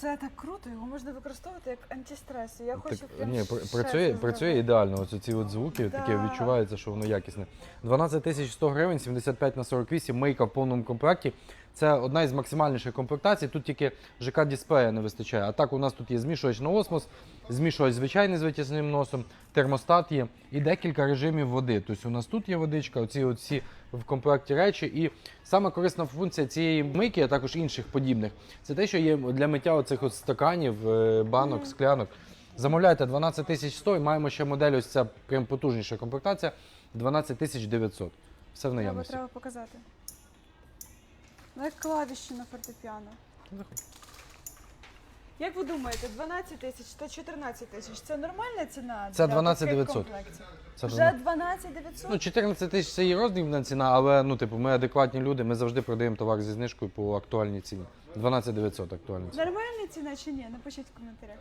Це так круто, його можна використовувати як антистрес. Я хочу Так, прям ні, ще працює, працює зробити. ідеально. Оце ці от звуки таке Да. відчувається, що воно якісне. 12 тисяч 100 гривень, 75 на 48, мийка в повному комплекті. Це одна із максимальніших комплектацій. Тут тільки ЖК дисплея не вистачає. А так у нас тут є змішувач на осмос, змішувач звичайний з витясним носом, термостат є і декілька режимів води. Тобто у нас тут є водичка, оці всі в комплекті речі. І саме корисна функція цієї мийки, а також інших подібних, це те, що є для миття оцих от стаканів, е, банок, склянок. Замовляйте 12 тисяч 100 і маємо ще модель, ось ця прям потужніша комплектація 12 тисяч 900. Все в наявності. треба показати. Ну, як клавіші на фортепіано. Як ви думаєте, 12 тисяч та 14 тисяч це нормальна ціна? Це для 12 таких 900. комплектів? Це Вже давно. 12 900? Ну, 14 тисяч це і роздрібна ціна, але ну, типу, ми адекватні люди, ми завжди продаємо товар зі знижкою по актуальній ціні. 12 900 актуальна ціна. Нормальна ціна чи ні? Напишіть в коментарях.